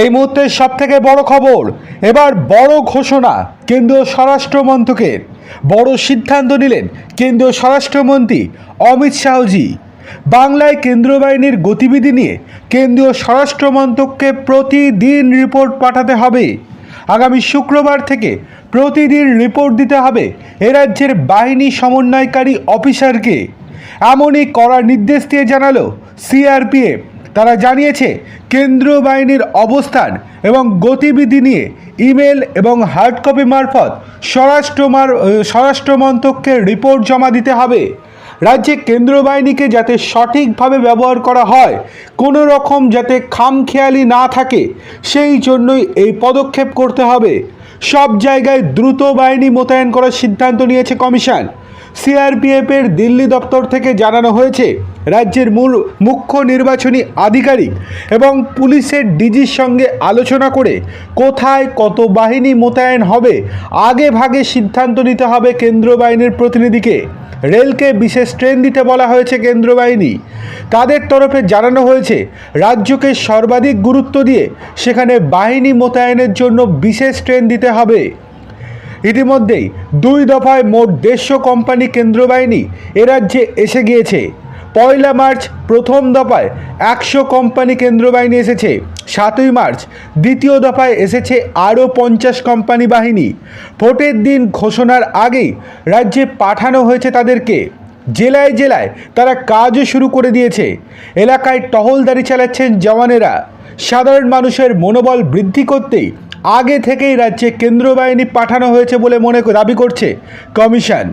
এই মুহূর্তের সব থেকে বড় খবর। এবার বড় ঘোষণা কেন্দ্রীয় স্বরাষ্ট্র মন্ত্রকের। বড় সিদ্ধান্ত নিলেন কেন্দ্রীয় স্বরাষ্ট্রমন্ত্রী অমিত শাহজি। বাংলায় কেন্দ্রীয় বাহিনীর গতিবিধি নিয়ে কেন্দ্রীয় স্বরাষ্ট্র মন্ত্রককে প্রতিদিন রিপোর্ট পাঠাতে হবে। আগামী শুক্রবার থেকে প্রতিদিন রিপোর্ট দিতে হবে এ রাজ্যের বাহিনী সমন্বয়কারী অফিসারকে। এমনই করার নির্দেশ দিয়ে জানালো সিআরপিএফ। তারা জানিয়েছে, কেন্দ্রীয় বাহিনীর অবস্থান এবং গতিবিধি নিয়ে ইমেল এবং হার্ড কপি মারফত স্বরাষ্ট্র মার স্বরাষ্ট্র মন্ত্রককে রিপোর্ট জমা দিতে হবে। রাজ্যে কেন্দ্রীয় বাহিনীকে যাতে সঠিকভাবে ব্যবহার করা হয়, কোনো রকম যাতে খামখেয়ালি না থাকে, সেই জন্যই এই পদক্ষেপ করতে হবে। সব জায়গায় দ্রুত বাহিনী মোতায়েন করার সিদ্ধান্ত নিয়েছে কমিশন। সিআরপিএফের দিল্লি দপ্তর থেকে জানানো হয়েছে, রাজ্যের মূল মুখ্য নির্বাচনী আধিকারিক এবং পুলিশের ডিজির সঙ্গে আলোচনা করে কোথায় কত বাহিনী মোতায়েন হবে, আগে ভাগে সিদ্ধান্ত নিতে হবে কেন্দ্রীয় বাহিনীর প্রতিনিধিকে। রেলকে বিশেষ ট্রেন দিতে বলা হয়েছে কেন্দ্র বাহিনী। তাদের তরফে জানানো হয়েছে, রাজ্যকে সর্বাধিক গুরুত্ব দিয়ে সেখানে বাহিনী মোতায়েনের জন্য বিশেষ ট্রেন দিতে হবে। ইতিমধ্যেই দুই দফায় মোট দেড়শো কোম্পানি কেন্দ্র বাহিনী এ রাজ্যে এসে গিয়েছে। পয়লা মার্চ প্রথম দফায় একশো কোম্পানি কেন্দ্র বাহিনী এসেছে। সাতই মার্চ দ্বিতীয় দফায় এসেছে আরও পঞ্চাশ কোম্পানি বাহিনী। ভোটের দিন ঘোষণার আগেই রাজ্যে পাঠানো হয়েছে তাদেরকে। জেলায় জেলায় তারা কাজও শুরু করে দিয়েছে। এলাকায় টহলদারি চালাচ্ছেন জওয়ানেরা। সাধারণ মানুষের মনোবল বৃদ্ধি করতেই আগে থেকেই রাজ্যে কেন্দ্রীয় বাহিনী পাঠানো হয়েছে বলে মনে দাবি করছে কমিশন।